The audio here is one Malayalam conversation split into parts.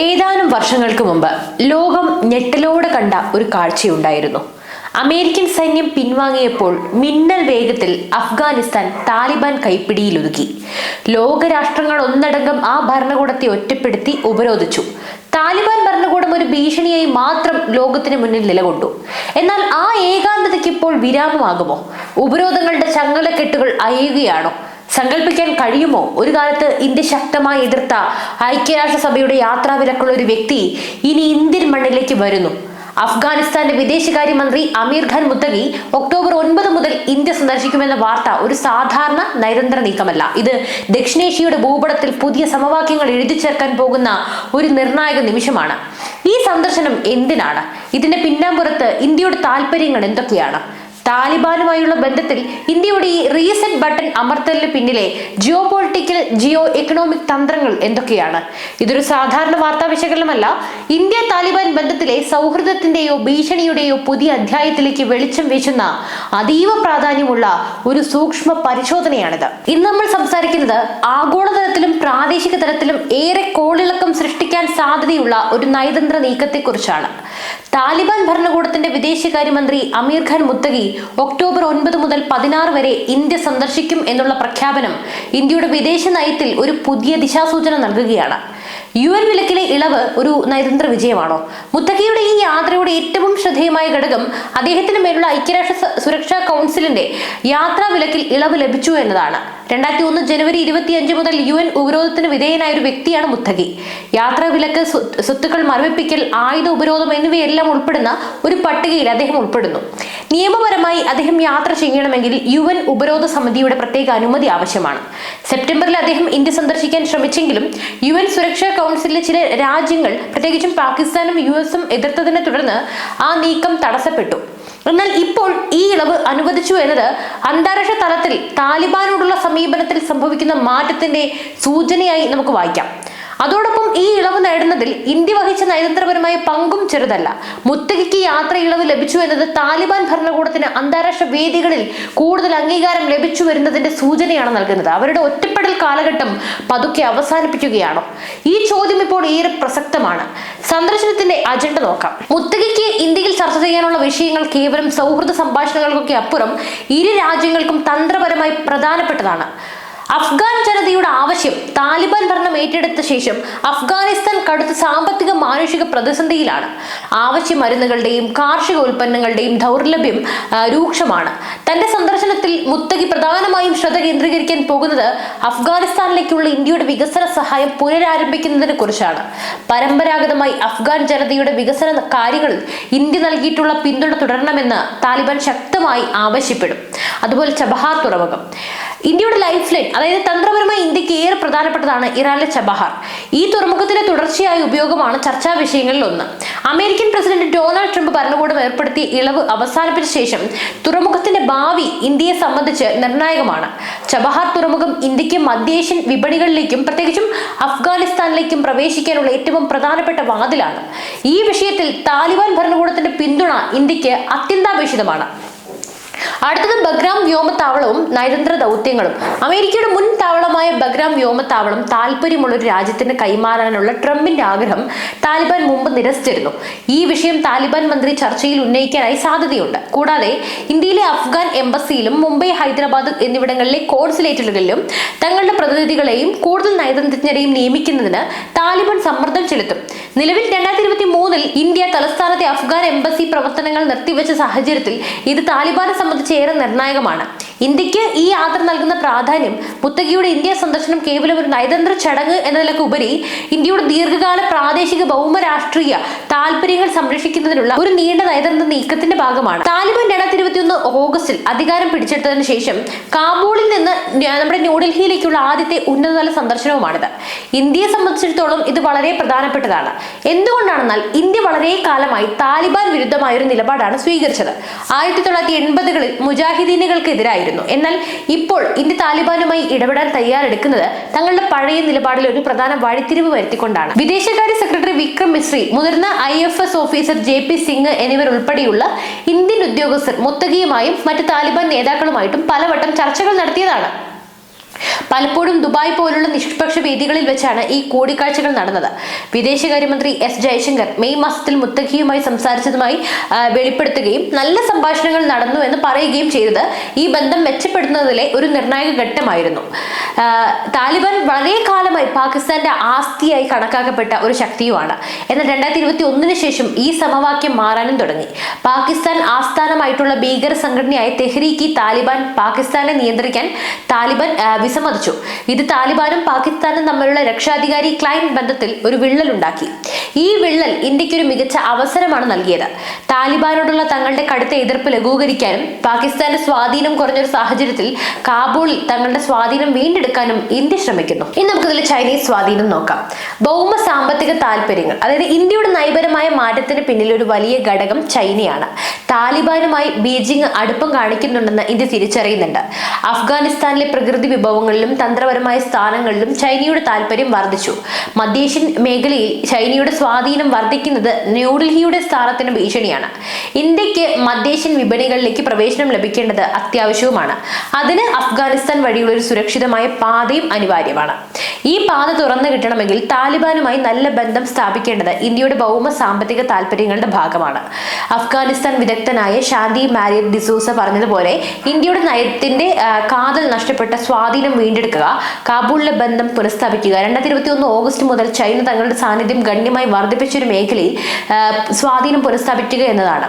ഏതാനും വർഷങ്ങൾക്ക് മുമ്പ് ലോകം ഞെട്ടലോടെ കണ്ട ഒരു കാഴ്ചയുണ്ടായിരുന്നു. അമേരിക്കൻ സൈന്യം പിൻവാങ്ങിയപ്പോൾ മിന്നൽ വേഗത്തിൽ അഫ്ഗാനിസ്ഥാൻ താലിബാൻ കൈപ്പിടിയിലൊതുക്കി. ലോകരാഷ്ട്രങ്ങൾ ഒന്നടങ്കം ആ ഭരണകൂടത്തെ ഒറ്റപ്പെടുത്തി ഉപരോധിച്ചു. താലിബാൻ ഭരണകൂടം ഒരു ഭീഷണിയായി മാത്രം ലോകത്തിന് മുന്നിൽ നിലകൊണ്ടു. എന്നാൽ ആ ഏകാന്തതയ്ക്ക് ഇപ്പോൾ വിരാമമാകുമോ? ഉപരോധങ്ങളുടെ ചങ്ങലക്കെട്ടുകൾ അയയുകയാണോ? സങ്കല്പിക്കാൻ കഴിയുമോ? ഒരു കാലത്ത് ഇന്ത്യ ശക്തമായി എതിർത്ത ഐക്യരാഷ്ട്രസഭയുടെ യാത്രാവിലക്കുള്ള ഒരു വ്യക്തി ഇനി ഇന്ത്യൻ മണ്ണിലേക്ക് വരുന്നു. അഫ്ഗാനിസ്ഥാന്റെ വിദേശകാര്യമന്ത്രി അമീർ ഖാൻ മുത്തഗി ഒക്ടോബർ ഒൻപത് മുതൽ ഇന്ത്യ സന്ദർശിക്കുമെന്ന വാർത്ത ഒരു സാധാരണ നയതന്ത്ര നീക്കമല്ല. ഇത് ദക്ഷിണേഷ്യയുടെ ഭൂപടത്തിൽ പുതിയ സമവാക്യങ്ങൾ എഴുതി ചേർക്കാൻ പോകുന്ന ഒരു നിർണായക നിമിഷമാണ്. ഈ സന്ദർശനം എന്തിനാണ്? ഇതിന്റെ പിന്നാമ്പുറത്ത് ഇന്ത്യയുടെ താല്പര്യങ്ങൾ എന്തൊക്കെയാണ്? താലിബാനുമായുള്ള ബന്ധത്തിൽ ഇന്ത്യയുടെ ഈ റീസെന്റ് ബട്ടൺ അമർത്തലിന് പിന്നിലെ ജിയോ പൊളിറ്റിക്കൽ ജിയോ എക്കണോമിക് തന്ത്രങ്ങൾ എന്തൊക്കെയാണ്? ഇതൊരു സാധാരണ വാർത്താ വിശകലനമല്ല. ഇന്ത്യ താലിബാൻ ബന്ധത്തിലെ സൗഹൃദത്തിന്റെയോ ഭീഷണിയുടെയോ പുതിയ അധ്യായത്തിലേക്ക് വെളിച്ചം വീശുന്ന അതീവ പ്രാധാന്യമുള്ള ഒരു സൂക്ഷ്മ പരിശോധനയാണിത്. ഇന്ന് നമ്മൾ സംസാരിക്കുന്നത് ആഗോളതലത്തിലും പ്രാദേശിക തലത്തിലും ഏറെ കോളിളക്കം സൃഷ്ടിക്കാൻ സാധ്യതയുള്ള ഒരു നയതന്ത്ര നീക്കത്തെക്കുറിച്ചാണ്. താലിബാൻ ഭരണകൂടത്തിന്റെ വിദേശകാര്യമന്ത്രി അമീർ ഖാൻ മുത്തഗി ഒക്ടോബർ ഒൻപത് മുതൽ പതിനാറ് വരെ ഇന്ത്യ സന്ദർശിക്കും എന്നുള്ള പ്രഖ്യാപനം ഇന്ത്യയുടെ വിദേശ നയത്തിൽ ഒരു പുതിയ ദിശാസൂചന നൽകുകയാണ്. യു എൻ വിലക്കിലെ ഇളവ് ഒരു നയതന്ത്ര വിജയമാണോ? മുത്തഖിയുടെ ഈ യാത്രയുടെ ഏറ്റവും ശ്രദ്ധേയമായ ഘടകം അദ്ദേഹത്തിന് മേലുള്ള ഐക്യരാഷ്ട്ര സുരക്ഷാ കൗൺസിലിന്റെ യാത്രാ വിലക്കിൽ ഇളവ് ലഭിച്ചു എന്നതാണ്. രണ്ടായിരത്തി ഒന്ന് ജനുവരി ഇരുപത്തിയഞ്ച് മുതൽ യു എൻ ഉപരോധത്തിന് വിധേയനായ ഒരു വ്യക്തിയാണ് മുത്തകി. യാത്രാ വിലക്ക് സ്വത്തുക്കൾ മരവിപ്പിക്കൽ ആയുധ ഉപരോധം എന്നിവയെല്ലാം ഉൾപ്പെടുന്ന ഒരു പട്ടികയിൽ അദ്ദേഹം ഉൾപ്പെടുന്നു. നിയമപരമായി അദ്ദേഹം യാത്ര ചെയ്യണമെങ്കിൽ യു എൻ ഉപരോധ സമിതിയുടെ പ്രത്യേക അനുമതി ആവശ്യമാണ്. സെപ്റ്റംബറിൽ അദ്ദേഹം ഇന്ത്യ സന്ദർശിക്കാൻ ശ്രമിച്ചെങ്കിലും യു എൻ സുരക്ഷാ കൗൺസിലിലെ ചില രാജ്യങ്ങൾ പ്രത്യേകിച്ചും പാകിസ്ഥാനും യു എസും എതിർത്തതിനെ തുടർന്ന് ആ നീക്കം തടസ്സപ്പെട്ടു. എന്നാൽ ഇപ്പോൾ ഈ ഇളവ് അനുവദിച്ചു എന്നത് അന്താരാഷ്ട്ര തലത്തിൽ താലിബാനോടുള്ള സമീപനത്തിൽ സംഭവിക്കുന്ന മാറ്റത്തിന്റെ സൂചനയായി നമുക്ക് വായിക്കാം. അതോടൊപ്പം ഈ ഇളവ് നേടുന്നതിൽ ഇന്ത്യ വഹിച്ച നയതന്ത്രപരമായ പങ്കും ചെറുതല്ല. മുത്തകിക്ക് യാത്ര ഇളവ് ലഭിച്ചു എന്നത് താലിബാൻ ഭരണകൂടത്തിന് അന്താരാഷ്ട്ര വേദികളിൽ കൂടുതൽ അംഗീകാരം ലഭിച്ചു വരുന്നതിന്റെ സൂചനയാണ് നൽകുന്നത്. അവരുടെ ഒറ്റപ്പെടൽ കാലഘട്ടം പതുക്കെ അവസാനിപ്പിക്കുകയാണോ. ഈ ചോദ്യം ഇപ്പോൾ ഏറെ പ്രസക്തമാണ്. സന്ദർശനത്തിന്റെ അജണ്ട നോക്കാം. മുത്തകയ്ക്ക് ഇന്ത്യയിൽ ചർച്ച ചെയ്യാനുള്ള വിഷയങ്ങൾ കേവലം സൗഹൃദ സംഭാഷണങ്ങൾക്കൊക്കെ അപ്പുറം ഇരു രാജ്യങ്ങൾക്കും തന്ത്രപരമായി പ്രധാനപ്പെട്ടതാണ്. അഫ്ഗാൻ ജനതയുടെ ആവശ്യം താലിബാൻ ഭരണം ഏറ്റെടുത്ത ശേഷം അഫ്ഗാനിസ്ഥാൻ കടുത്ത സാമ്പത്തിക മാനുഷിക പ്രതിസന്ധിയിലാണ്. ആവശ്യ മരുന്നുകളുടെയും കാർഷിക ഉൽപ്പന്നങ്ങളുടെയും ദൗർലഭ്യം രൂക്ഷമാണ്. തന്റെ സന്ദർശനത്തിൽ മുത്തകി പ്രധാനമായും ശ്രദ്ധ കേന്ദ്രീകരിക്കാൻ പോകുന്നത് അഫ്ഗാനിസ്ഥാനിലേക്കുള്ള ഇന്ത്യയുടെ വികസന സഹായം പുനരാരംഭിക്കുന്നതിനെ കുറിച്ചാണ്. പരമ്പരാഗതമായി അഫ്ഗാൻ ജനതയുടെ വികസന കാര്യങ്ങളിൽ ഇന്ത്യ നൽകിയിട്ടുള്ള പിന്തുണ തുടരണമെന്ന് താലിബാൻ ശക്തമായി ആവശ്യപ്പെടും. അതുപോലെ ചബഹാർ തുറമുഖം. ഇന്ത്യയുടെ ലൈഫ് ലൈൻ അതായത് തന്ത്രപരമായി ഇന്ത്യയ്ക്ക് ഏറെ പ്രധാനപ്പെട്ടതാണ് ഇറാനിലെ ചബഹാർ. ഈ തുറമുഖത്തിന്റെ തുടർച്ചയായ ഉപയോഗമാണ് ചർച്ചാ വിഷയങ്ങളിൽ ഒന്ന്. അമേരിക്കൻ പ്രസിഡന്റ് ഡൊണാൾഡ് ട്രംപ് ഭരണകൂടം ഏർപ്പെടുത്തിയ ഇളവ് അവസാനിപ്പിച്ച ശേഷം തുറമുഖത്തിന്റെ ഭാവി ഇന്ത്യയെ സംബന്ധിച്ച് നിർണായകമാണ്. ചബഹാർ തുറമുഖം ഇന്ത്യയ്ക്ക് മധ്യേഷ്യൻ വിപണികളിലേക്കും പ്രത്യേകിച്ചും അഫ്ഗാനിസ്ഥാനിലേക്കും പ്രവേശിക്കാനുള്ള ഏറ്റവും പ്രധാനപ്പെട്ട വാതിലാണ്. ഈ വിഷയത്തിൽ താലിബാൻ ഭരണകൂടത്തിന്റെ പിന്തുണ ഇന്ത്യയ്ക്ക് അത്യന്താപേക്ഷിതമാണ്. അടുത്തത് ബഗ്രാം വ്യോമത്താവളവും നയതന്ത്ര ദൗത്യങ്ങളും. അമേരിക്കയുടെ മുൻ താവളമായ ബഗ്രാം വ്യോമത്താവളം താല്പര്യമുള്ള ഒരു രാജ്യത്തിന് കൈമാറാനുള്ള ട്രംപിന്റെ ആഗ്രഹം താലിബാൻ മുമ്പ് നിരസിച്ചിരുന്നു. ഈ വിഷയം താലിബാൻ മന്ത്രി ചർച്ചയിൽ ഉന്നയിക്കാനായി സാധ്യതയുണ്ട്. കൂടാതെ ഇന്ത്യയിലെ അഫ്ഗാൻ എംബസിയിലും മുംബൈ ഹൈദരാബാദ് എന്നിവിടങ്ങളിലെ കോൺസുലേറ്റുകളിലും തങ്ങളുടെ പ്രതിനിധികളെയും കൂടുതൽ നയതന്ത്രജ്ഞരെയും നിയമിക്കുന്നതിന് താലിബാൻ സമ്മർദ്ദം ചെലുത്തും. നിലവിൽ രണ്ടായിരത്തി ഇരുപത്തി മൂന്നിൽ ഇന്ത്യ തലസ്ഥാനത്തെ അഫ്ഗാൻ എംബസി പ്രവർത്തനങ്ങൾ നിർത്തിവെച്ച സാഹചര്യത്തിൽ ഇത് താലിബാനെ സംബന്ധിച്ച് ഏറെ നിർണായകമാണ്. ഇന്ത്യയ്ക്ക് ഈ യാത്ര നൽകുന്ന പ്രാധാന്യം മുത്തകിയുടെ ഇന്ത്യ സന്ദർശനം കേവലം ഒരു നയതന്ത്ര ചടങ്ങ് എന്നതിലൊക്കെ ഉപരി ഇന്ത്യയുടെ ദീർഘകാല പ്രാദേശിക ഭൗമരാഷ്ട്രീയ താല്പര്യങ്ങൾ സംരക്ഷിക്കുന്നതിനുള്ള ഒരു നീണ്ട നയതന്ത്ര നീക്കത്തിന്റെ ഭാഗമാണ്. താലിബാൻ രണ്ടായിരത്തി ഓഗസ്റ്റിൽ അധികാരം പിടിച്ചെടുത്തതിന് ശേഷം കാബൂളിൽ നിന്ന് നമ്മുടെ ന്യൂഡൽഹിയിലേക്കുള്ള ആദ്യത്തെ ഉന്നതതല സന്ദർശനവുമാണിത്. ഇന്ത്യയെ സംബന്ധിച്ചിടത്തോളം ഇത് വളരെ പ്രധാനപ്പെട്ടതാണ്. എന്തുകൊണ്ടാണെന്നാൽ ഇന്ത്യ വളരെ കാലമായി താലിബാൻ വിരുദ്ധമായ ഒരു നിലപാടാണ് സ്വീകരിച്ചത്. ആയിരത്തി തൊള്ളായിരത്തി എൺപതുകളിൽ മുജാഹിദീനുകൾക്കെതിരായിരുന്നു എന്നാൽ ഇപ്പോൾ ഇന്ത്യ താലിബാനുമായി ഇടപെടാൻ തയ്യാറെടുക്കുന്നത് തങ്ങളുടെ പഴയ നിലപാടിൽ ഒരു പ്രധാന വഴിത്തിരിവ് വരുത്തിക്കൊണ്ടാണ്. വിദേശകാര്യ സെക്രട്ടറി വിക്രം മിശ്രി മുതിർന്ന I F S officer J P Singh എന്നിവർ ഉൾപ്പെടെയുള്ള ഇന്ത്യൻ ഉദ്യോഗസ്ഥർ മുത്തകിയുമായും മറ്റ് താലിബാൻ നേതാക്കളുമായിട്ടും പലവട്ടം ചർച്ചകൾ നടത്തിയതാണ്. പലപ്പോഴും ദുബായ് പോലുള്ള നിഷ്പക്ഷ വേദികളിൽ വെച്ചാണ് ഈ കൂടിക്കാഴ്ചകൾ നടന്നത്. വിദേശകാര്യമന്ത്രി എസ് ജയശങ്കർ മെയ് മാസത്തിൽ മുത്തഖിയുമായി സംസാരിച്ചതുമായി വെളിപ്പെടുത്തുകയും നല്ല സംഭാഷണങ്ങൾ നടന്നു എന്ന് പറയുകയും ചെയ്തത് ഈ ബന്ധം മെച്ചപ്പെടുത്തുന്നതിലെ ഒരു നിർണായക ഘട്ടമായിരുന്നു. താലിബാൻ വളരെ കാലമായി പാകിസ്ഥാന്റെ ആസ്തിയായി കണക്കാക്കപ്പെട്ട ഒരു ശക്തിയുമാണ്. എന്നാൽ രണ്ടായിരത്തി ഇരുപത്തി ഒന്നിന് ശേഷം ഈ സമവാക്യം മാറാനും തുടങ്ങി. പാകിസ്ഥാൻ ആസ്ഥാനമായിട്ടുള്ള ഭീകര സംഘടനയായ തെഹ്രീക്ക് താലിബാൻ പാകിസ്ഥാനെ നിയന്ത്രിക്കാൻ താലിബാൻ വിസമ്മതിച്ചു ഇത് താലിബാനും പാകിസ്ഥാനും തമ്മിലുള്ള രക്ഷാധികാരി ക്ലൈന്റ് ബന്ധത്തിൽ ഒരു വിള്ളലുണ്ടാക്കി. ഈ വിള്ളൽ ഇന്ത്യക്കൊരു മികച്ച അവസരമാണ് നൽകിയത്. താലിബാനോടുള്ള തങ്ങളുടെ കടുത്ത എതിർപ്പ് ലഘൂകരിക്കാനും പാകിസ്ഥാന്റെ സ്വാധീനം കുറഞ്ഞൊരു സാഹചര്യത്തിൽ കാബൂളിൽ തങ്ങളുടെ സ്വാധീനം വീണ്ടെടുക്കാനും ഇന്ത്യ ശ്രമിക്കുന്നു. ഇനി നമുക്കിതിൽ ചൈനീസ് സ്വാധീനം നോക്കാം. ഭൗമ സാമ്പത്തിക താല്പര്യങ്ങൾ അതായത് ഇന്ത്യയുടെ നയപരമായ മാറ്റത്തിന് പിന്നിൽ ഒരു വലിയ ഘടകം ചൈനയാണ്. താലിബാനുമായി ബീജിംഗ് അടുപ്പം കാണിക്കുന്നുണ്ടെന്ന് ഇന്ത്യ തിരിച്ചറിയുന്നുണ്ട്. അഫ്ഗാനിസ്ഥാനിലെ പ്രകൃതി വിഭവങ്ങളിലും തന്ത്രപരമായ സ്ഥാനങ്ങളിലും ചൈനയുടെ താല്പര്യം വർദ്ധിച്ചു. മധ്യേഷ്യൻ മേഖലയിൽ ചൈനയുടെ സ്വാധീനം വർദ്ധിക്കുന്നത് ന്യൂഡൽഹിയുടെ സ്ഥാനത്തിന് ഭീഷണിയാണ്. ഇന്ത്യയ്ക്ക് മധ്യേഷ്യൻ വിപണികളിലേക്ക് പ്രവേശനം ലഭിക്കേണ്ടത് അത്യാവശ്യവുമാണ്. അതിന് അഫ്ഗാനിസ്ഥാൻ വഴിയുള്ള ഒരു സുരക്ഷിതമായ പാതയും അനിവാര്യമാണ്. ഈ പാത തുറന്നു കിട്ടണമെങ്കിൽ താലിബാനുമായി നല്ല ബന്ധം സ്ഥാപിക്കേണ്ടത് ഇന്ത്യയുടെ ഭൗമ സാമ്പത്തിക താല്പര്യങ്ങളുടെ ഭാഗമാണ്. അഫ്ഗാനിസ്ഥാൻ വിദഗ്ധനായ ഷാന്തി മാരിയറ്റ് ഡിസൂസ പറഞ്ഞതുപോലെ ഇന്ത്യയുടെ നയത്തിന്റെ കാതൽ നഷ്ടപ്പെട്ട സ്വാധീനം വീണ്ടെടുക്കുക കാബൂളിലെ ബന്ധം പുനഃസ്ഥാപിക്കുക രണ്ടായിരത്തി ഇരുപത്തി ഒന്ന് ഓഗസ്റ്റ് മുതൽ ചൈന തങ്ങളുടെ സാന്നിധ്യം ഗണ്യമായി വർദ്ധിപ്പിച്ച ഒരു മേഖലയിൽ സ്വാധീനം പുനഃസ്ഥാപിക്കുക എന്നതാണ്.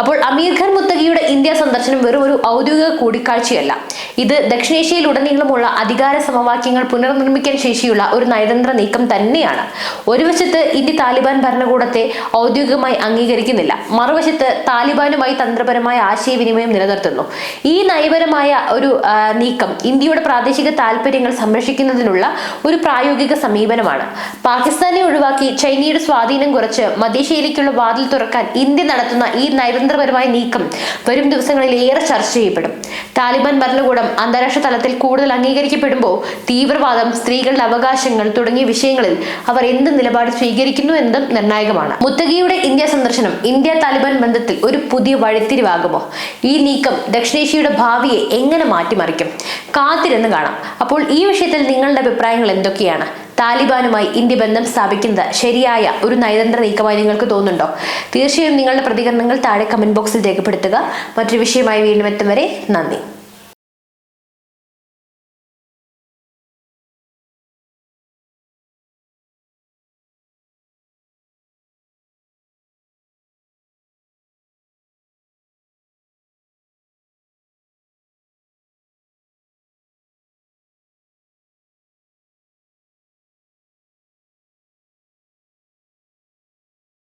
അപ്പോൾ അമീർ ഖാൻ മുത്തഖിയുടെ ഇന്ത്യ സന്ദർശനം വെറും ഒരു ഔദ്യോഗിക കൂടിക്കാഴ്ചയല്ല. ഇത് ദക്ഷിണേഷ്യയിൽ ഉടനീളമുള്ള അധികാര സമവാക്യങ്ങൾ പുനർനിർമ്മിക്കാൻ ശേഷിയുള്ള ഒരു നയതന്ത്ര നീക്കം തന്നെയാണ്. ഒരു വശത്ത് ഇന്ത്യ താലിബാൻ ഭരണകൂടത്തെ ഔദ്യോഗികമായി അംഗീകരിക്കുന്നില്ല. മറുവശത്ത് താലിബാനുമായി തന്ത്രപരമായ ആശയവിനിമയം നിലനിർത്തുന്നു. ഈ നയപരമായ ഒരു നീക്കം ഇന്ത്യയുടെ പ്രാദേശിക താല്പര്യങ്ങൾ സംരക്ഷിക്കുന്നതിനുള്ള ഒരു പ്രായോഗിക സമീപനമാണ്. പാകിസ്ഥാനെ ഒഴിവാക്കി ചൈനയുടെ സ്വാധീനം കുറച്ച് മധ്യേഷ്യയിലേക്കുള്ള വാതിൽ തുറക്കാൻ ഇന്ത്യ നടത്തുന്ന ഈ നയതന്ത്രപരമായ നീക്കം വരും ദിവസങ്ങളിൽ ഏറെ ചർച്ച ചെയ്യപ്പെടും. താലിബാൻ ഭരണകൂടം അന്താരാഷ്ട്ര തലത്തിൽ കൂടുതൽ അംഗീകരിക്കപ്പെടുമ്പോൾ തീവ്രവാദം സ്ത്രീകളുടെ അവകാശങ്ങൾ തുടങ്ങിയ വിഷയങ്ങളിൽ അവർ എന്ത് നിലപാട് സ്വീകരിക്കുന്നു എന്നതും നിർണായകമാണ്. മുത്തഗിയുടെ ഇന്ത്യ സന്ദർശനം ഇന്ത്യ താലിബാൻ ബന്ധത്തിൽ ഒരു പുതിയ വഴിത്തിരിവാകുമോ? ഈ നീക്കം ദക്ഷിണേഷ്യയുടെ ഭാവിയെ എങ്ങനെ മാറ്റിമറിക്കും? കാത്തിരുന്ന് കാണാം. അപ്പോൾ ഈ വിഷയത്തിൽ നിങ്ങളുടെ അഭിപ്രായങ്ങൾ എന്തൊക്കെയാണ്? താലിബാനുമായി ഇന്ത്യ ബന്ധം സ്ഥാപിക്കുന്നത് ശരിയായ ഒരു നയതന്ത്ര നീക്കമായി നിങ്ങൾക്ക് തോന്നുന്നുണ്ടോ? തീർച്ചയായും നിങ്ങളുടെ പ്രതികരണങ്ങൾ താഴെ കമന്റ് ബോക്സിൽ രേഖപ്പെടുത്തുക. മറ്റൊരു വിഷയമായി വീണ്ടും എത്തും വരെ നന്ദി.